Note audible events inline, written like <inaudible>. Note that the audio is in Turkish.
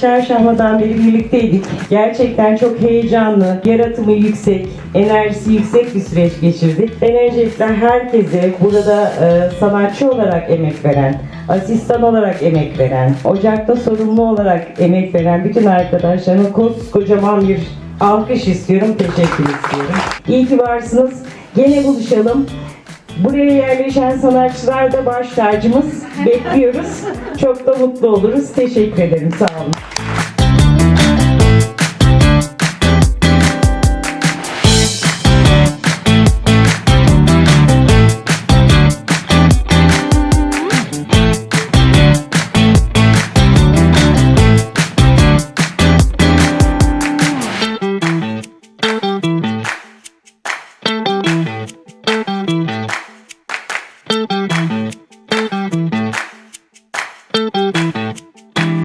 Çarşambadan beri birlikteydik. Gerçekten çok heyecanlı, yaratımı yüksek, enerjisi yüksek bir süreç geçirdik. Ben öncelikle herkese burada e, sanatçı olarak emek veren, asistan olarak emek veren, ocakta sorumlu olarak emek veren bütün arkadaşlarıma koskocaman bir alkış istiyorum, teşekkür istiyorum. İyi ki varsınız. Gene buluşalım. Buraya yerleşen sanatçılar da baş tacımız. <laughs> Bekliyoruz. Çok da mutlu oluruz. Teşekkür ederim. Sağ olun.